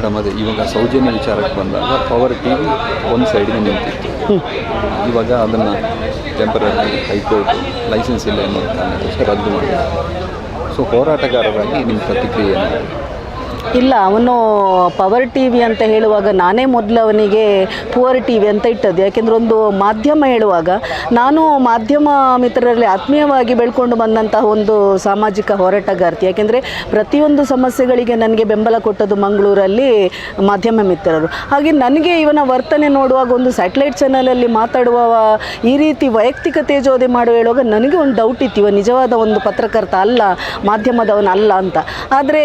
Madam, ಅದೇ ಇವಾಗ ಸೌಜನ್ಯ ವಿಚಾರಕ್ಕೆ ಬಂದಾಗ ಪವರ್ ಟಿ ವಿ ಒಂದು ಸೈಡಿಗೆ ನಿಂತಿತ್ತು ಇವಾಗ ಅದನ್ನು ಟೆಂಪರರಿ ಹೈಕೋರ್ಟ್ ಲೈಸೆನ್ಸ್ ಇಲ್ಲ ಎನ್ನುವ ಕಾರಣಕ್ಕೋಸ್ಕರ ರದ್ದು ಮಾಡಿದ್ದಾರೆ ಸೊ ಹೋರಾಟಗಾರರಾಗಿ ನಿಮ್ಮ ಪ್ರತಿಕ್ರಿಯೆ ಏನು? ಇಲ್ಲ, ಅವನು ಪವರ್ ಟಿ ವಿ ಅಂತ ಹೇಳುವಾಗ ನಾನೇ ಮೊದಲು ಅವನಿಗೆ ಪುವರ್ ಟಿ ವಿ ಅಂತ ಇಟ್ಟದ್ದು. ಯಾಕೆಂದರೆ ಒಂದು ಮಾಧ್ಯಮ ಹೇಳುವಾಗ ನಾನು ಮಾಧ್ಯಮ ಮಿತ್ರರಲ್ಲಿ ಆತ್ಮೀಯವಾಗಿ ಬೆಳ್ಕೊಂಡು ಬಂದಂತಹ ಒಂದು ಸಾಮಾಜಿಕ ಹೋರಾಟಗಾರ್ತಿ. ಯಾಕೆಂದರೆ ಪ್ರತಿಯೊಂದು ಸಮಸ್ಯೆಗಳಿಗೆ ನನಗೆ ಬೆಂಬಲ ಕೊಟ್ಟದ್ದು ಮಂಗಳೂರಲ್ಲಿ ಮಾಧ್ಯಮ ಮಿತ್ರರು. ಹಾಗೆ ನನಗೆ ಇವನ ವರ್ತನೆ ನೋಡುವಾಗ ಒಂದು ಸ್ಯಾಟಲೈಟ್ ಚಾನಲಲ್ಲಿ ಮಾತಾಡುವ ಈ ರೀತಿ ವೈಯಕ್ತಿಕ ತೇಜೋದೆ ಮಾಡುವ ಹೇಳುವಾಗ ನನಗೆ ಒಂದು ಡೌಟ್ ಇತ್ತು. ಇವ ನಿಜವಾದ ಒಂದು ಪತ್ರಕರ್ತ ಅಲ್ಲ ಮಾಧ್ಯಮದವನ ಅಲ್ಲ ಅಂತ. ಆದರೆ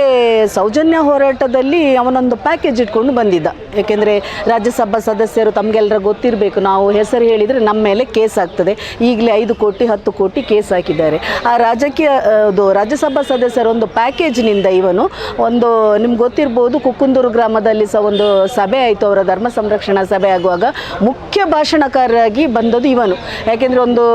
ಸೌಜನ್ಯ ಹೋರಾಟದಲ್ಲಿ ಅವನೊಂದು ಪ್ಯಾಕೇಜ್ ಇಟ್ಕೊಂಡು ಬಂದಿದ್ದ. ಯಾಕೆಂದರೆ ರಾಜ್ಯಸಭಾ ಸದಸ್ಯರು ತಮಗೆಲ್ಲರ ಗೊತ್ತಿರಬೇಕು, ನಾವು ಹೆಸರು ಹೇಳಿದರೆ ನಮ್ಮ ಮೇಲೆ ಕೇಸ್ ಆಗ್ತದೆ. ಈಗಲೇ ಐದು ಕೋಟಿ, ಹತ್ತು ಕೋಟಿ ಕೇಸ್ ಹಾಕಿದ್ದಾರೆ. ಆ ರಾಜಕೀಯ ಅದು ರಾಜ್ಯಸಭಾ ಸದಸ್ಯರ ಒಂದು ಪ್ಯಾಕೇಜ್ನಿಂದ ಇವನು ಒಂದು, ನಿಮ್ಗೆ ಗೊತ್ತಿರ್ಬೋದು, ಕುಕ್ಕುಂದೂರು ಗ್ರಾಮದಲ್ಲಿ ಸಹ ಒಂದು ಸಭೆ ಆಯಿತು. ಅವರ ಧರ್ಮ ಸಂರಕ್ಷಣಾ ಸಭೆ ಆಗುವಾಗ ಮುಖ್ಯ ಭಾಷಣಕಾರರಾಗಿ ಬಂದದ್ದು ಇವನು. ಯಾಕೆಂದರೆ ಒಂದು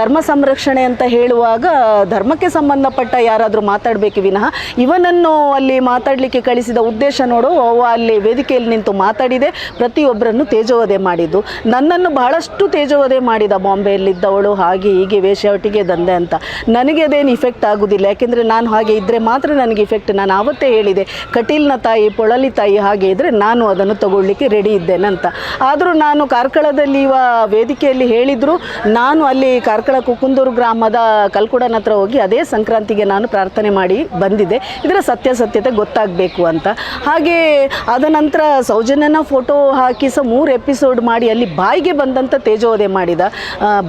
ಧರ್ಮ ಸಂರಕ್ಷಣೆ ಅಂತ ಹೇಳುವಾಗ ಧರ್ಮಕ್ಕೆ ಸಂಬಂಧಪಟ್ಟ ಯಾರಾದರೂ ಮಾತಾಡಬೇಕು ವಿನಃ ಇವನನ್ನು ಅಲ್ಲಿ ಮಾತಾಡಲಿಕ್ಕೆ ಕಳಿಸಿದ ಉದ್ದೇಶ ನೋಡು ಅಲ್ಲಿ ವೇದಿಕೆಯಲ್ಲಿ ನಿಂತು ಮಾತಾಡಿದೆ, ಪ್ರತಿಯೊಬ್ಬರನ್ನು ತೇಜೋವಧೆ ಮಾಡಿದ್ದು. ನನ್ನನ್ನು ಬಹಳಷ್ಟು ತೇಜೋವಧೆ ಮಾಡಿದ ಬಾಂಬೆಯಲ್ಲಿದ್ದವಳು, ಹಾಗೆ ಹೀಗೆ ವೇಷವಟಿಗೆ ದಂಧೆ ಅಂತ. ನನಗೆ ಅದೇನು ಇಫೆಕ್ಟ್ ಆಗೋದಿಲ್ಲ, ಯಾಕೆಂದರೆ ನಾನು ಹಾಗೆ ಇದ್ದರೆ ಮಾತ್ರ ನನಗೆ ಇಫೆಕ್ಟ್ ನಾನು ಆವತ್ತೇ ಹೇಳಿದೆ, ಕಟೀಲ್ನ ತಾಯಿ, ಪೊಳಲಿ ತಾಯಿ ಹಾಗೆ ಇದ್ದರೆ ನಾನು ಅದನ್ನು ತಗೊಳ್ಳಿಕ್ಕೆ ರೆಡಿ ಇದ್ದೇನೆ ಅಂತ. ಆದರೂ ನಾನು ಕಾರ್ಕಳದಲ್ಲಿ ಇವ ವೇದಿಕೆಯಲ್ಲಿ ಹೇಳಿದರು, ನಾನು ಅಲ್ಲಿ ಕಾರ್ಕಳ ಕುಕುಂದೂರು ಗ್ರಾಮದ ಕಲ್ಕುಡನ ಹತ್ರ ಹೋಗಿ ಅದೇ ಸಂಕ್ರಾಂತಿಗೆ ನಾನು ಪ್ರಾರ್ಥನೆ ಮಾಡಿ ಬಂದಿದ್ದೆ. ಇದರ ಸತ್ಯಾಸತ್ಯತೆ ಗೊತ್ತಾಗಬೇಕು. ಅಂತ. ಹಾಗೆ ಅದ ನಂತರ ಸೌಜನ್ಯನ ಫೋಟೋ ಹಾಕಿ ಸಹ ಮೂರು ಎಪಿಸೋಡ್ ಮಾಡಿ ಅಲ್ಲಿ ಬಾಯಿಗೆ ಬಂದಂಥ ತೇಜೋದೆ ಮಾಡಿದ.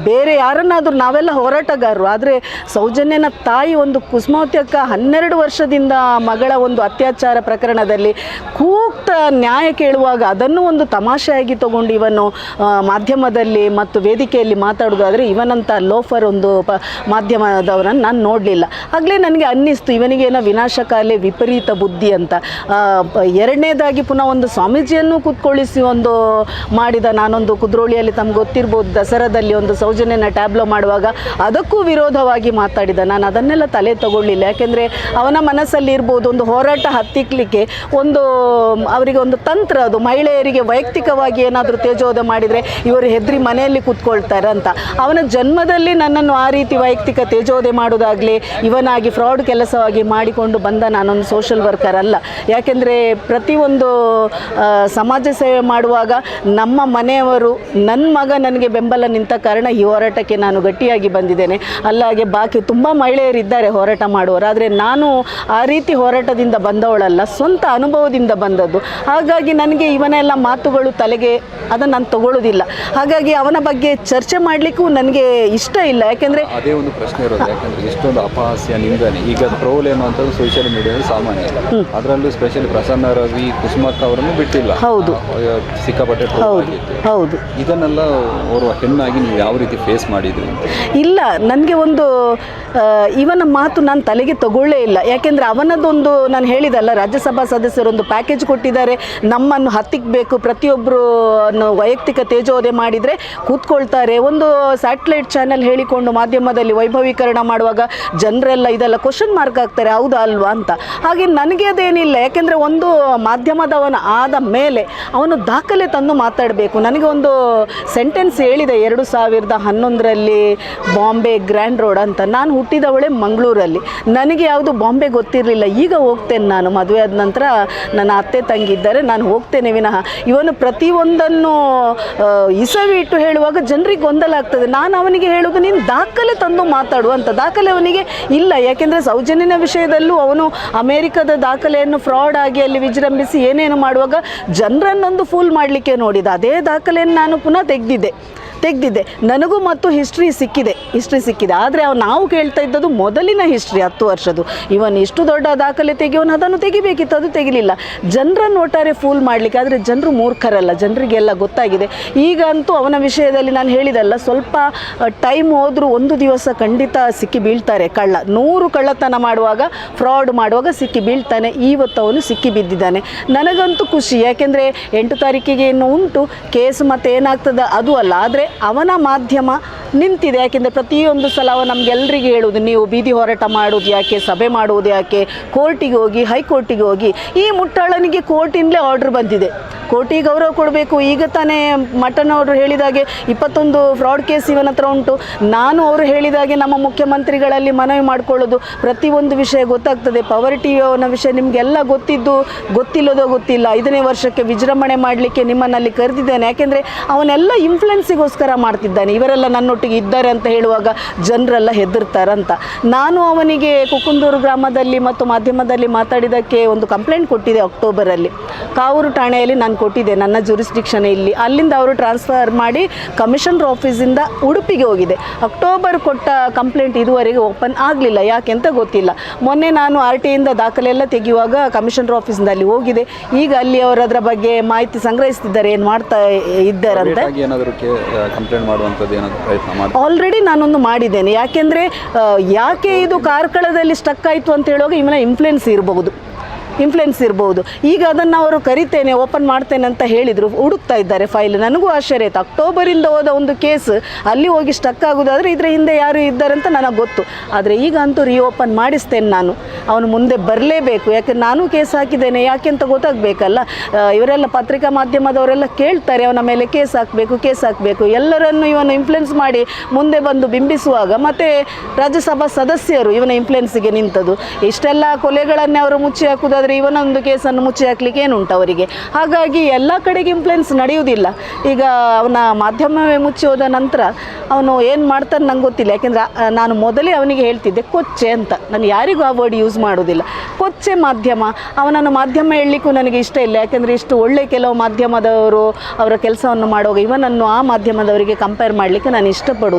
ಬೇರೆ ಯಾರನ್ನಾದರೂ ನಾವೆಲ್ಲ ಹೋರಾಟಗಾರರು, ಆದರೆ ಸೌಜನ್ಯನ ತಾಯಿ ಒಂದು ಕುಸುಮಾವತಿ ಅಕ್ಕ ಹನ್ನೆರಡು ವರ್ಷದಿಂದ ಮಗಳ ಒಂದು ಅತ್ಯಾಚಾರ ಪ್ರಕರಣದಲ್ಲಿ ಕೂಕ್ತ ನ್ಯಾಯ ಕೇಳುವಾಗ ಅದನ್ನು ಒಂದು ತಮಾಷೆಯಾಗಿ ತಗೊಂಡು ಇವನು ಮಾಧ್ಯಮದಲ್ಲಿ ಮತ್ತು ವೇದಿಕೆಯಲ್ಲಿ ಮಾತಾಡೋದಾದರೆ ಇವನಂಥ ಲೋಫರ್ ಒಂದು ಪ, ಮಾಧ್ಯಮದವರನ್ನು ನಾನು ನೋಡಲಿಲ್ಲ. ಆಗಲೇ ನನಗೆ ಅನ್ನಿಸ್ತು, ಇವನಿಗೇನೋ ವಿನಾಶಕಾಲೆ ವಿಪರೀತ ಬುದ್ಧಿ ಅಂತ. ಪ- ಎರಡನೇದಾಗಿ ಪುನಃ ಒಂದು ಸ್ವಾಮೀಜಿಯನ್ನು ಕೂತ್ಕೊಳ್ಳಿಸಿ ಒಂದು ಮಾಡಿದ ನಾನೊಂದು ಕುದ್ರೋಳಿಯಲ್ಲಿ ತಮ್ಗೆ ಗೊತ್ತಿರ್ಬೋದು ದಸರಾದಲ್ಲಿ ಒಂದು ಸೌಜನ್ಯನ ಟ್ಯಾಬ್ಲೋ ಮಾಡುವಾಗ ಅದಕ್ಕೂ ವಿರೋಧವಾಗಿ ಮಾತಾಡಿದ. ನಾನು ಅದನ್ನೆಲ್ಲ ತಲೆ ತಗೊಳ್ಳಿಲ್ಲ. ಯಾಕೆಂದರೆ ಅವನ ಮನಸ್ಸಲ್ಲಿ ಇರ್ಬೋದು ಒಂದು ಹೋರಾಟ ಹತ್ತಿಕ್ಲಿಕ್ಕೆ ಒಂದು ಅವರಿಗೆ ಒಂದು ತಂತ್ರ ಅದು. ಮಹಿಳೆಯರಿಗೆ ವೈಯಕ್ತಿಕವಾಗಿ ಏನಾದರೂ ತೇಜೋದ ಮಾಡಿದರೆ ಇವರು ಹೆದ್ರಿ ಮನೆಯಲ್ಲಿ ಕೂತ್ಕೊಳ್ತಾರೆ ಅಂತ. ಅವನ ಜನ್ಮದಲ್ಲಿ ನನ್ನನ್ನು ಆ ರೀತಿ ವೈಯಕ್ತಿಕ ತೇಜೋದೆ ಮಾಡೋದಾಗಲಿ, ಇವನಾಗಿ ಫ್ರಾಡ್ ಕೆಲಸವಾಗಿ ಮಾಡಿಕೊಂಡು ಬಂದ ನಾನೊಂದು ಸೋಷಲ್ ವರ್ಕರ್ ಅಲ್ಲ. ಯಾಕೆಂದರೆ ಪ್ರತಿಯೊಂದು ಸಮಾಜ ಸೇವೆ ಮಾಡುವಾಗ ನಮ್ಮ ಮನೆಯವರು ನನ್ನ ಮಗ ನನಗೆ ಬೆಂಬಲ ನಿಂತ ಕಾರಣ ಈ ಹೋರಾಟಕ್ಕೆ ನಾನು ಗಟ್ಟಿಯಾಗಿ ಬಂದಿದ್ದೇನೆ. ಅಲ್ಲಾಗೆ ಬಾಕಿ ತುಂಬ ಮಹಿಳೆಯರಿದ್ದಾರೆ ಹೋರಾಟ ಮಾಡುವವರು. ಆದರೆ ನಾನು ಆ ರೀತಿ ಹೋರಾಟದಿಂದ ಬಂದವಳಲ್ಲ ಸ್ವಂತ ಅನುಭವದಿಂದ ಬಂದದ್ದು. ಹಾಗಾಗಿ ನನಗೆ ಇವನೆಲ್ಲ ಮಾತುಗಳು ತಲೆಗೆ ಅದನ್ನು ನಾನು ತಗೊಳ್ಳೋದಿಲ್ಲ ಹಾಗಾಗಿ ಅವನ ಬಗ್ಗೆ ಚರ್ಚೆ ಮಾಡಲಿಕ್ಕೂ ನನಗೆ ಇಷ್ಟ ಇಲ್ಲ. ಯಾಕೆಂದರೆ ಅದೇ ಒಂದು ಪ್ರಶ್ನೆ ಇರೋದು. ಯಾಕಂದರೆ ಎಷ್ಟೊಂದು ಅಪಹಾಸ್ಯ ನಿಂದನೆ. ಈಗ ಟ್ರೋಲ್ ಅನ್ನುವಂಥದ್ದು ಸೋಷಿಯಲ್ ಮೀಡಿಯಾದಲ್ಲಿ ಸಾಮಾನ್ಯ ಅದರಲ್ಲೂ ಸ್ಪೆಷಲಿ ಪ್ರಸನ್ನ ರವಿ ಕುಸುಮಕ್ಕ ಅವರನ್ನು ಬಿಟ್ಟಿಲ್ಲ. ಹೌದು. ಸಿಕ್ಕಾಪಟ್ಟೆ ಹೌದು ಹೌದು. ಇದನ್ನೆಲ್ಲ ಅವರು ಹೆಣ್ಣಾಗಿ ನೀವು ಯಾವ ರೀತಿ ಫೇಸ್ ಮಾಡಿದ್ರಿ ಇಲ್ಲ ನನಗೆ ಒಂದು ಇವನ ಮಾತು ನಾನು ತಲೆಗೆ ತಗೊಳ್ಳೇ ಇಲ್ಲ. ಯಾಕೆಂದರೆ ಅವನದೊಂದು ನಾನು ಹೇಳಿದಲ್ಲ ರಾಜ್ಯಸಭಾ ಸದಸ್ಯರೊಂದು ಪ್ಯಾಕೇಜ್ ಕೊಟ್ಟಿದ್ದಾರೆ. ನಮ್ಮನ್ನು ಹತ್ತಿಕ್ಕಬೇಕು ಪ್ರತಿಯೊಬ್ಬರು ವೈಯಕ್ತಿಕ ತೇಜೋದೆ ಮಾಡಿದರೆ ಕೂತ್ಕೊಳ್ತಾರೆ. ಒಂದು ಸ್ಯಾಟಲೈಟ್ ಚಾನೆಲ್ ಹೇಳಿಕೊಂಡು ಮಾಧ್ಯಮದಲ್ಲಿ ವೈಭವೀಕರಣ ಮಾಡುವಾಗ ಜನರೆಲ್ಲ ಇದೆಲ್ಲ ಕ್ವಶನ್ ಮಾರ್ಕ್ ಆಗ್ತಾರೆ ಹೌದಾ ಅಲ್ವಾ ಅಂತ. ಹಾಗೆ ನನಗೆ ಅದೇನಿಲ್ಲ ಯಾಕೆಂದರೆ ಒಂದು ಮಾಧ್ಯಮದವನ ಆದ ಮೇಲೆ ಅವನು ದಾಖಲೆ ತಂದು ಮಾತಾಡಬೇಕು. ನನಗೆ ಒಂದು ಸೆಂಟೆನ್ಸ್ ಹೇಳಿದೆ, ಎರಡು ಸಾವಿರದ ಹನ್ನೊಂದರಲ್ಲಿ ಬಾಂಬೆ ಗ್ರ್ಯಾಂಡ್ ರೋಡ್ ಅಂತ. ನಾನು ಹುಟ್ಟಿದವಳೆ ಮಂಗಳೂರಲ್ಲಿ. ನನಗೆ ಯಾವುದು ಬಾಂಬೆ ಗೊತ್ತಿರಲಿಲ್ಲ. ಈಗ ಹೋಗ್ತೇನೆ ನಾನು. ಮದುವೆ ಆದ ನಂತರ ನನ್ನ ಅತ್ತೆ ತಂಗಿ ಇದ್ದಾರೆ, ನಾನು ಹೋಗ್ತೇನೆ ವಿನಃ. ಇವನು ಪ್ರತಿಯೊಂದನ್ನು ಇಸವಿಟ್ಟು ಇಸವಿ ಹೇಳುವಾಗ ಜನರಿಗೆ ಗೊಂದಲ ಆಗ್ತದೆ. ನಾನು ಅವನಿಗೆ ಹೇಳುವುದು, ನೀನು ದಾಖಲೆ ತಂದು ಮಾತಾಡು ಅಂತ. ದಾಖಲೆ ಅವನಿಗೆ ಇಲ್ಲ. ಯಾಕೆಂದರೆ ಸೌಜನ್ಯನ ವಿಷಯದಲ್ಲೂ ಅವನು ಅಮೇರಿಕದ ದಾಖಲೆಯನ್ನು ಫ್ರಾಡ್ ಆಗಿ ಅಲ್ಲಿ ವಿಜೃಂಭಿಸಿ ಏನೇನು ಮಾಡುವಾಗ ಜನರನ್ನೊಂದು ಫೂಲ್ ಮಾಡಲಿಕ್ಕೆ ನೋಡಿದ. ಅದೇ ದಾಖಲೆಯನ್ನು ನಾನು ಪುನಃ ತೆಗೆದಿದ್ದೆ. ತೆಗೆದಿದ್ದೆ ನನಗೂ ಮತ್ತು ಹಿಸ್ಟ್ರಿ ಸಿಕ್ಕಿದೆ. ಹಿಸ್ಟ್ರಿ ಸಿಕ್ಕಿದೆ. ಆದರೆ ಅವ್ನು ನಾವು ಕೇಳ್ತಾ ಇದ್ದದ್ದು ಮೊದಲಿನ ಹಿಸ್ಟ್ರಿ ಹತ್ತು ವರ್ಷದ್ದು. ಇವನ್ ಇಷ್ಟು ದೊಡ್ಡ ದಾಖಲೆ ತೆಗೆಯೋನು ಅದನ್ನು ತೆಗಿಬೇಕಿತ್ತು. ಅದು ತೆಗಿಲಿಲ್ಲ. ಜನರನ್ನು ಒಟ್ಟಾರೆ ಫೂಲ್ ಮಾಡಲಿಕ್ಕೆ, ಆದರೆ ಜನರು ಮೂರ್ಖರಲ್ಲ. ಜನರಿಗೆಲ್ಲ ಗೊತ್ತಾಗಿದೆ. ಈಗಂತೂ ಅವನ ವಿಷಯದಲ್ಲಿ ನಾನು ಹೇಳಿದಲ್ಲ, ಸ್ವಲ್ಪ ಟೈಮ್ ಹೋದರೂ ಒಂದು ದಿವಸ ಖಂಡಿತ ಸಿಕ್ಕಿ ಬೀಳ್ತಾರೆ ಕಳ್ಳ. ನೂರು ಕಳ್ಳತನ ಮಾಡುವಾಗ ಫ್ರಾಡ್ ಮಾಡುವಾಗ ಸಿಕ್ಕಿ ಬೀಳ್ತಾನೆ. ಇವತ್ತು ಅವನು ಸಿಕ್ಕಿ ಬಿದ್ದಿದ್ದಾನೆ. ನನಗಂತೂ ಖುಷಿ. ಯಾಕೆಂದರೆ ಎಂಟು ತಾರೀಕಿಗೆ ಇನ್ನು ಉಂಟು. ಕೇಸ್ ಮತ್ತೆ ಏನಾಗ್ತದೆ? ಅದು ಅಲ್ಲ. ಆದರೆ ಅವನ ಮಾಧ್ಯಮ ನಿಂತಿದೆ. ಯಾಕೆಂದರೆ ಪ್ರತಿಯೊಂದು ಸಲ ನಮಗೆಲ್ಲರಿಗೆ ಹೇಳುವುದು, ನೀವು ಬೀದಿ ಹೋರಾಟ ಮಾಡೋದು ಯಾಕೆ? ಸಭೆ ಮಾಡುವುದು ಯಾಕೆ? ಕೋರ್ಟಿಗೆ ಹೋಗಿ, ಹೈಕೋರ್ಟಿಗೆ ಹೋಗಿ. ಈ ಮುಟ್ಟಾಳನಿಗೆ ಕೋರ್ಟಿಂದಲೇ ಆರ್ಡ್ರ್ ಬಂದಿದೆ. ಕೋರ್ಟಿಗೆ ಗೌರವ ಕೊಡಬೇಕು. ಈಗ ತಾನೇ ಮಟನ್ ಅವರು ಹೇಳಿದಾಗೆ ಇಪ್ಪತ್ತೊಂದು ಫ್ರಾಡ್ ಕೇಸ್ ಇವನ ಹತ್ರ ಉಂಟು. ನಾನು ಅವರು ಹೇಳಿದಾಗೆ ನಮ್ಮ ಮುಖ್ಯಮಂತ್ರಿಗಳಲ್ಲಿ ಮನವಿ ಮಾಡಿಕೊಳ್ಳೋದು ಪ್ರತಿಯೊಂದು ವಿಷಯ ಗೊತ್ತಾಗ್ತದೆ. ಪವರ್ ಟಿ ಅವನ ವಿಷಯ ನಿಮಗೆಲ್ಲ ಗೊತ್ತಿದ್ದು, ಗೊತ್ತಿಲ್ಲದೋ ಗೊತ್ತಿಲ್ಲ. ಐದನೇ ವರ್ಷಕ್ಕೆ ವಿಜೃಂಭಣೆ ಮಾಡಲಿಕ್ಕೆ ನಿಮ್ಮನ್ನಲ್ಲಿ ಕರೆದಿದ್ದೇನೆ. ಯಾಕೆಂದರೆ ಅವನೆಲ್ಲ ಇನ್ಫ್ಲುಯೆನ್ಸಿಗೋಸ್ಕರ ಮಾಡ್ತಿದ್ದಾನೆ. ಇವರೆಲ್ಲ ನನ್ನೊಟ್ಟಿಗೆ ಇದ್ದಾರೆ ಅಂತ ಹೇಳುವಾಗ ಜನರೆಲ್ಲ ಹೆದರ್ತಾರಂತ. ನಾನು ಅವನಿಗೆ ಕುಕುಂದೂರು ಗ್ರಾಮದಲ್ಲಿ ಮತ್ತು ಮಾಧ್ಯಮದಲ್ಲಿ ಮಾತಾಡಿದ್ದಕ್ಕೆ ಒಂದು ಕಂಪ್ಲೇಂಟ್ ಕೊಟ್ಟಿದೆ ಅಕ್ಟೋಬರಲ್ಲಿ ಕಾವೂರು ಠಾಣೆಯಲ್ಲಿ ನಾನು ಕೊಟ್ಟಿದ್ದೆ, ನನ್ನ ಜುರಿಸ್ಡಿಕ್ಷನ್ ಇಲ್ಲಿ. ಅಲ್ಲಿಂದ ಅವರು ಟ್ರಾನ್ಸ್ಫರ್ ಮಾಡಿ ಕಮಿಷನರ್ ಆಫೀಸಿಂದ ಉಡುಪಿಗೆ ಹೋಗಿದೆ. ಅಕ್ಟೋಬರ್ ಕೊಟ್ಟ ಕಂಪ್ಲೇಂಟ್ ಇದುವರೆಗೆ ಓಪನ್ ಆಗಲಿಲ್ಲ. ಯಾಕೆಂತ ಗೊತ್ತಿಲ್ಲ. ಮೊನ್ನೆ ನಾನು ಆರ್ ಟಿಯಿಂದ ದಾಖಲೆ ಎಲ್ಲ ತೆಗೆಯುವಾಗ ಕಮಿಷನರ್ ಆಫೀಸಿಂದ ಹೋಗಿದೆ. ಈಗ ಅಲ್ಲಿ ಅವರು ಅದರ ಬಗ್ಗೆ ಮಾಹಿತಿ ಸಂಗ್ರಹಿಸ್ತಿದ್ದಾರೆ, ಏನು ಮಾಡ್ತಾ ಇದ್ದಾರಂತೆ? ಆಲ್ರೆಡಿ ನಾನೊಂದು ಮಾಡಿದ್ದೇನೆ. ಯಾಕೆಂದರೆ ಯಾಕೆ ಇದು ಕಾರ್ಕಳದಲ್ಲಿ ಸ್ಟಕ್ ಆಯಿತು ಅಂತ ಹೇಳುವಾಗ ಇವನ ಇನ್ಫ್ಲುಯೆನ್ಸ್ ಇರಬಹುದು. ಇನ್ಫ್ಲುಯೆನ್ಸ್ ಇರ್ಬೋದು. ಈಗ ಅದನ್ನು ಅವರು ಕರಿತೇನೆ ಓಪನ್ ಮಾಡ್ತೇನೆ ಅಂತ ಹೇಳಿದರು, ಹುಡುಕ್ತಾ ಇದ್ದಾರೆ ಫೈಲ್ ನನಗೂ ಆಶ್ಚರ್ಯ ಆಯಿತು. ಅಕ್ಟೋಬರಿಂದ ಹೋದ ಒಂದು ಕೇಸ್ ಅಲ್ಲಿ ಹೋಗಿ ಸ್ಟಕ್ ಆಗೋದಾದರೆ ಇದರ ಹಿಂದೆ ಯಾರು ಇದ್ದಾರೆ ಅಂತ ನನಗೆ ಗೊತ್ತು. ಆದರೆ ಈಗ ಅಂತೂ ರೀಓಪನ್ ಮಾಡಿಸ್ತೇನೆ ನಾನು. ಅವನು ಮುಂದೆ ಬರಲೇಬೇಕು. ಯಾಕೆ ನಾನು ಕೇಸ್ ಹಾಕಿದ್ದೇನೆ, ಯಾಕೆ ಅಂತ ಗೊತ್ತಾಗಬೇಕಲ್ಲ? ಇವರೆಲ್ಲ ಪತ್ರಿಕಾ ಮಾಧ್ಯಮದವರೆಲ್ಲ ಕೇಳ್ತಾರೆ, ಅವನ ಮೇಲೆ ಕೇಸ್ ಹಾಕಬೇಕು ಕೇಸ್ ಹಾಕಬೇಕು. ಎಲ್ಲರನ್ನು ಇವನು ಇನ್ಫ್ಲುಯೆನ್ಸ್ ಮಾಡಿ ಮುಂದೆ ಬಂದು ಬಿಂಬಿಸುವಾಗ, ಮತ್ತು ರಾಜ್ಯಸಭಾ ಸದಸ್ಯರು ಇವನ ಇನ್ಫ್ಲುಯೆನ್ಸ್ಗೆ ನಿಂತದ್ದು. ಇಷ್ಟೆಲ್ಲ ಕೊಲೆಗಳನ್ನೇ ಅವರು ಮುಚ್ಚಿ ಹಾಕುವುದಾದರೆ ಇವನೊಂದು ಕೇಸನ್ನು ಮುಚ್ಚಿ ಹಾಕ್ಲಿಕ್ಕೆ ಏನುಂಟು ಅವರಿಗೆ? ಹಾಗಾಗಿ ಎಲ್ಲ ಕಡೆಗೆ ಇನ್ಫ್ಲುಯೆನ್ಸ್ ನಡೆಯುವುದಿಲ್ಲ. ಈಗ ಅವನ ಮಾಧ್ಯಮವೇ ಮುಚ್ಚಿ ಹೋದ ನಂತರ ಅವನು ಏನು ಮಾಡ್ತಾನೆ ನಂಗೆ ಗೊತ್ತಿಲ್ಲ. ಯಾಕೆಂದರೆ ನಾನು ಮೊದಲೇ ಅವನಿಗೆ ಹೇಳ್ತಿದ್ದೆ, ಕೊಚ್ಚೆ ಅಂತ. ನಾನು ಯಾರಿಗೂ ಆ ವರ್ಡ್ ಯೂಸ್ ಮಾಡೋದಿಲ್ಲ ಕೊಚ್ಚೆ ಮಾಧ್ಯಮ, ಅವನನ್ನು ಮಾಧ್ಯಮ ಹೇಳಲಿಕ್ಕೂ ನನಗೆ ಇಷ್ಟ ಇಲ್ಲ. ಯಾಕೆಂದರೆ ಇಷ್ಟು ಒಳ್ಳೆ ಕೆಲವು ಮಾಧ್ಯಮದವರು ಅವರ ಕೆಲಸವನ್ನು ಮಾಡುವಾಗ ಇವನನ್ನು ಆ ಮಾಧ್ಯಮದವರಿಗೆ ಕಂಪೇರ್ ಮಾಡಲಿಕ್ಕೆ ನಾನು ಇಷ್ಟಪಡೋದು